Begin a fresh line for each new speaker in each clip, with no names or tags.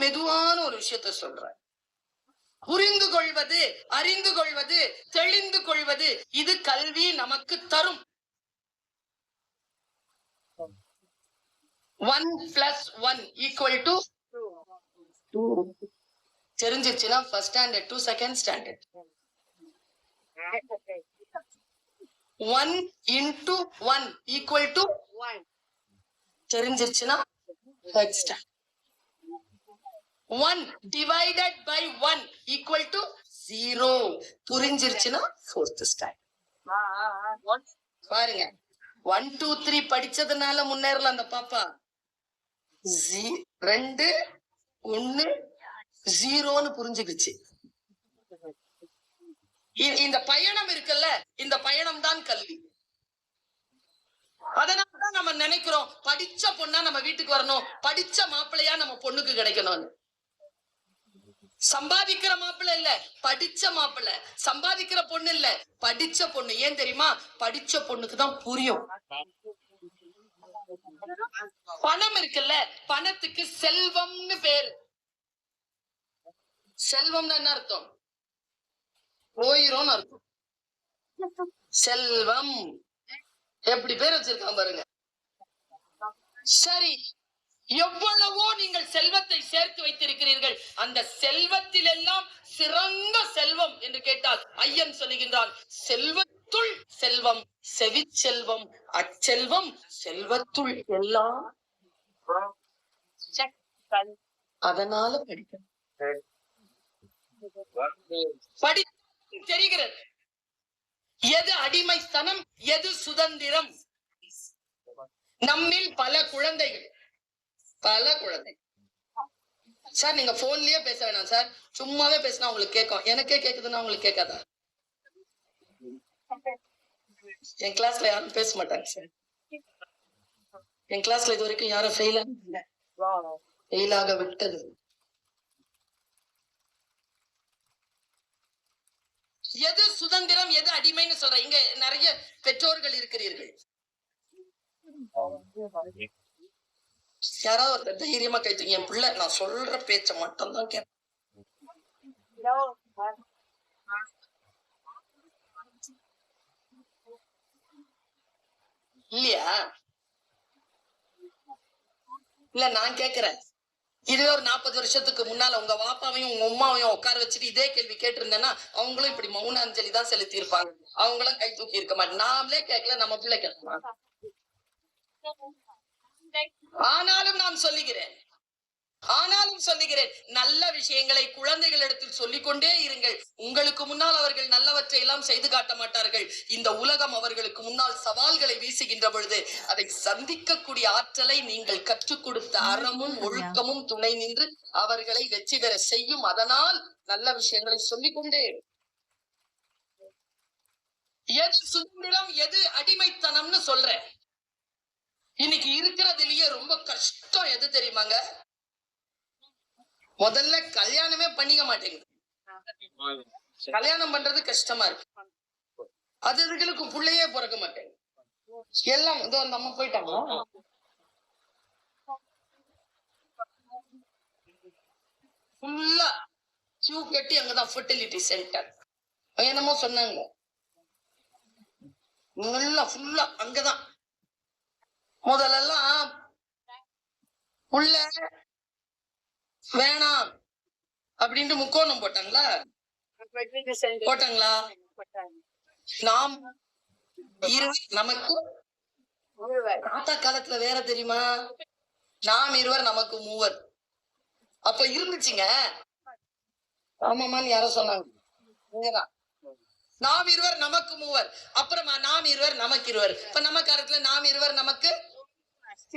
மெதுவான ஒரு விஷயத்த சொல்ற புரிந்து கொள்வது அறிந்து கொள்வது தெளிந்து கொள்வது இது கல்வி நமக்கு தரும் one plus one equal to தெரிஞ்சிச்சுன்னா first standard to second standard one into one equal to தெரிஞ்சிருச்சுன்னா standard one divided by one equal to zero புரிஞ்சிருச்சுன்னா ஃபோர்த் ஸ்டாண்டர்ட் பாருங்க ஒன் டூ த்ரீ படிச்சதுனால முன்னேறலாம் அந்த பாப்பா ரெண்டு ஒன்னு ஜீரோன்னு புரிஞ்சுக்கிச்சு இந்த பயணம் இருக்குல்ல இந்த பயணம் தான் கல்வி அதனாலதான் நம்ம நினைக்கிறோம் படிச்ச பொண்ணா நம்ம வீட்டுக்கு வரணும் படிச்ச மாப்பிள்ளையா நம்ம பொண்ணுக்கு கிடைக்கணும்னு சம்பாதிக்கிற மாப்பிள்ள இல்ல படிச்ச மாப்பிள்ள சம்பாதிக்கிற பொண்ணு இல்ல படிச்ச பொண்ணு ஏன் தெரியுமா படிச்ச பொண்ணுக்கு தான் புரியும் பணம் இருக்குல்ல பணத்துக்கு செல்வம்னு பேரு செல்வம் என்ன அர்த்தம் போயிரும் அர்த்தம் செல்வம் எப்படி பேர் வச்சிருக்கான் பாருங்க சரி எவ்வளவோ நீங்கள் செல்வத்தை சேர்த்து வைத்திருக்கிறீர்கள் அந்த செல்வத்தில் எல்லாம் சிறந்த செல்வம் என்று கேட்டால் ஐயன் சொல்லுகின்றான் செல்வத்துள் செல்வம் செவி செல்வம் அச்செல்வம் செல்வத்துள் எல்லாம் அதனால படிக்க தெரிகிறது எது அடிமைத்தனம் எது சுதந்திரம் நம்மில் பல குழந்தைகள் பல குழந்தை சார் நீங்க போன்லயே பேச வேணாம் சார் சும்மாவே பேசினா உங்களுக்கு கேட்கும் எனக்கே கேக்குதுன்னா உங்களுக்கு கேட்காதா என் கிளாஸ்ல யாரும் பேச மாட்டாங்க சார் என் கிளாஸ்ல இது வரைக்கும் யாரும் ஃபெயில் ஃபெயில் ஆக விட்டது எது சுதந்திரம் எது அடிமைன்னு சொல்ற இங்க நிறைய பெற்றோர்கள் இருக்கிறீர்கள் யாராவது ஒருத்தர் தைரியமா கை என் பிள்ளை நான் சொல்ற பேச்ச தான் கேட்பேன் இல்லையா இல்ல நான் கேக்குறேன் இதுவே ஒரு நாற்பது வருஷத்துக்கு முன்னால உங்க பாப்பாவையும் உங்க உமாவையும் உட்கார வச்சுட்டு இதே கேள்வி கேட்டிருந்தேன்னா அவங்களும் இப்படி மௌன அஞ்சலி தான் செலுத்தி இருப்பாங்க அவங்களும் கை தூக்கி இருக்க மாட்டேன் நாமளே கேட்கல நம்ம பிள்ளை கேட்கலாம் ஆனாலும் நான் சொல்லுகிறேன் ஆனாலும் சொல்லுகிறேன் நல்ல விஷயங்களை குழந்தைகளிடத்தில் சொல்லிக்கொண்டே இருங்கள் உங்களுக்கு முன்னால் அவர்கள் நல்லவற்றை எல்லாம் செய்து காட்ட மாட்டார்கள் இந்த உலகம் அவர்களுக்கு முன்னால் சவால்களை வீசுகின்ற பொழுது அதை சந்திக்கக்கூடிய ஆற்றலை நீங்கள் கற்றுக் கொடுத்த அறமும் ஒழுக்கமும் துணை நின்று அவர்களை வெற்றி பெற செய்யும் அதனால் நல்ல விஷயங்களை சொல்லிக்கொண்டே எது சுதந்திரம் எது அடிமைத்தனம்னு சொல்றேன் இன்னைக்கு இருக்கிறதுலயே ரொம்ப கஷ்டம் எது தெரியுமாங்க முதல்ல கல்யாணமே பண்ணிக்க மாட்டேங்குது கல்யாணம் பண்றது கஷ்டமா இருக்கு அது அதுகளுக்கு பிள்ளையே பிறக்க மாட்டேங்குது எல்லாம் இதோ அந்த அம்மா போயிட்டாங்க ஃபுல்லா கியூ கட்டி அங்கதான் ஃபெர்டிலிட்டி சென்டர் என்னமோ சொன்னாங்க நல்லா ஃபுல்லா அங்கதான் முதலெல்லாம் உள்ள வேணாம் அப்படின்ட்டு முக்கோணம் போட்டாங்களா போட்டாங்களா நாம் நமக்கு தாத்தா காலத்துல வேற தெரியுமா நாம் இருவர் நமக்கு மூவர் அப்ப இருந்துச்சுங்க ஆமாமான்னு யாரோ சொன்னாங்க நாம் இருவர் நமக்கு மூவர் அப்புறமா நாம் இருவர் நமக்கு இருவர் இப்ப நம்ம காலத்துல நாம் இருவர் நமக்கு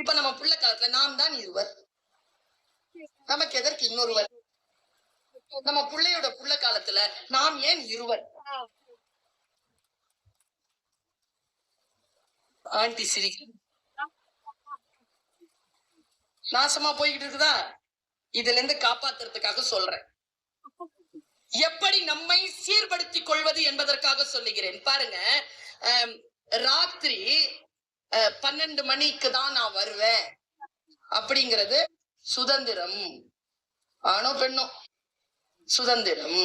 இப்ப நம்ம புள்ள காலத்துல நாம் தான் இருவர் நமக்கு எதற்கு இன்னொருவர் நம்ம பிள்ளையோட புள்ள காலத்துல நாம் ஏன் இருவர் ஆண்டி சிரி நாசமா போய்கிட்டு இருக்குதா இதுல இருந்து காப்பாத்துறதுக்காக சொல்றேன் எப்படி நம்மை சீர்படுத்திக் கொள்வது என்பதற்காக சொல்லுகிறேன் பாருங்க ராத்திரி பன்னெண்டு மணிக்கு தான் நான் வருவேன் அப்படிங்கிறது சுதந்திரம் ஆனோ பெண்ணோ சுதந்திரம்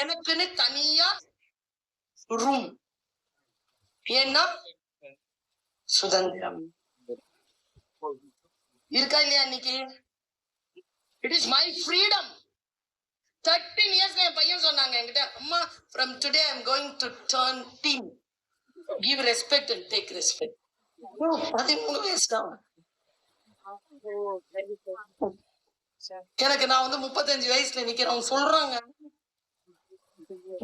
எனக்குன்னு தனியா ரூம் ஏன்னா சுதந்திரம் இருக்கா இல்லையா இன்னைக்கு it is my freedom thirteen years என் பையன் சொன்னாங்க என்கிட்ட அம்மா from today I'm going to turn teen give respect and take respect பதிமூணு வயசு தான் எனக்கு நான் வந்து முப்பத்தஞ்சு வயசுல நிக்கிறேன் அவங்க சொல்றாங்க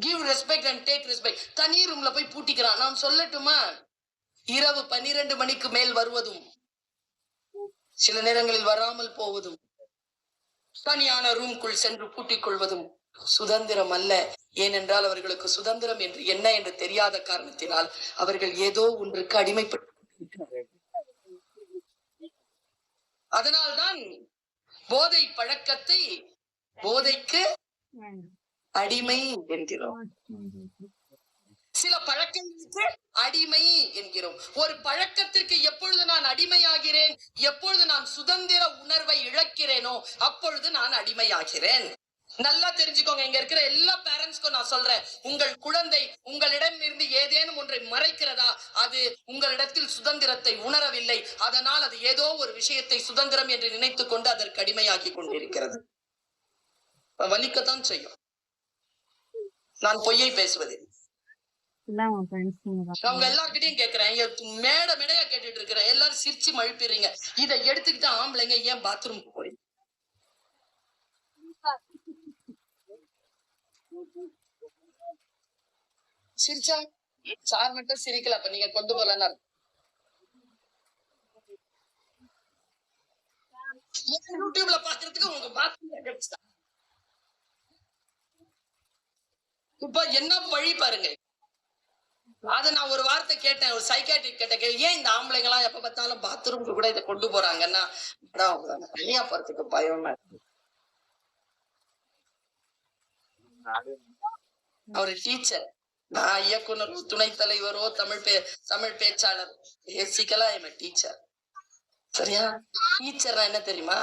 give respect and take respect தனி ரூம்ல போய் பூட்டிக்கிறான் நான் சொல்லட்டுமா இரவு பன்னிரண்டு மணிக்கு மேல் வருவதும் சில நேரங்களில் வராமல் போவதும் தனியான ரூம்குள் சென்று பூட்டிக் கொள்வதும் சுதந்திரம் அல்ல ஏனென்றால் அவர்களுக்கு சுதந்திரம் என்று என்ன என்று தெரியாத காரணத்தினால் அவர்கள் ஏதோ ஒன்றுக்கு அடிமைப்பட்டு அதனால்தான் போதை பழக்கத்தை போதைக்கு அடிமை என்கிறோம் சில பழக்கங்களுக்கு அடிமை என்கிறோம் ஒரு பழக்கத்திற்கு எப்பொழுது நான் அடிமையாகிறேன் எப்பொழுது நான் சுதந்திர உணர்வை இழக்கிறேனோ அப்பொழுது நான் அடிமையாகிறேன் நல்லா தெரிஞ்சுக்கோங்க இங்க இருக்கிற எல்லா பேரண்ட்ஸ்க்கும் நான் சொல்றேன் உங்கள் குழந்தை உங்களிடம் இருந்து ஏதேனும் ஒன்றை மறைக்கிறதா அது உங்களிடத்தில் சுதந்திரத்தை உணரவில்லை அதனால் அது ஏதோ ஒரு விஷயத்தை சுதந்திரம் என்று நினைத்துக் கொண்டு அதற்கு அடிமையாக்கி கொண்டிருக்கிறது வலிக்கத்தான் செய்யும் நான் பொய்யை பேசுவதில்லை அவங்க எல்லார்கிட்டயும் கேக்குறேன் மேட மேடையா கேட்டுட்டு இருக்கிறேன் எல்லாரும் சிரிச்சு மழுப்பிடுறீங்க இதை எடுத்துக்கிட்டு ஆம்பளைங்க ஏன் பாத்ரூம் சிரிச்சா சார் மட்டும் சிரிக்கல அப்ப நீங்க கொண்டு போலன்னு யூடியூப்ல பாக்குறதுக்கு உங்க பாத்ரூம் இப்ப என்ன வழி பாருங்க அது நான் ஒரு வார்த்தை கேட்டேன் ஒரு சைக்காட்டிக் கிட்ட கேள்வி ஏன் இந்த ஆம்பளைங்க எல்லாம் எப்ப பார்த்தாலும் பாத்ரூம்க்கு கூட இதை கொண்டு போறாங்கன்னா தனியா போறதுக்கு பயமா அவர் டீச்சர் நான் இயக்குனரோ துணை தலைவரோ தமிழ் பே தமிழ் பேச்சாளர் பேசிக்கலா எம்ம டீச்சர் சரியா டீச்சர்னா என்ன தெரியுமா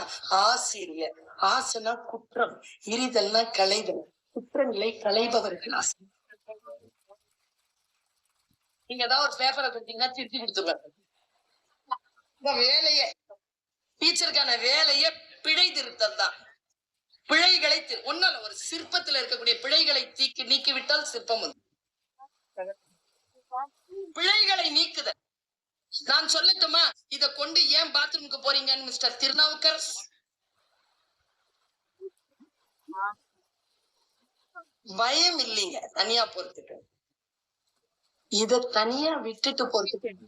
ஆசிரியர் ஆசைனா குற்றம் எரிதல்னா களைதல் குற்றங்களை களைபவர்கள் ஆசை நீங்க ஏதாவது ஒரு பேப்பரை கொடுத்தீங்கன்னா திருத்தி கொடுத்துருவாங்க வேலையே டீச்சருக்கான வேலையே பிழை திருத்தம் தான் பிழைகளை ஒன்னும் ஒரு சிற்பத்துல இருக்கக்கூடிய பிழைகளை தீக்கி நீக்கிவிட்டால் சிற்பம் வந்து பிழைகளை நீக்குதல் நான் சொல்லட்டுமா இத கொண்டு ஏன் பாத்ரூம்க்கு போறீங்கன்னு மிஸ்டர் திருநாவுக்கர் பயம் இல்லைங்க தனியா பொறுத்துட்டு இத தனியா விட்டுட்டு பொறுத்துட்டு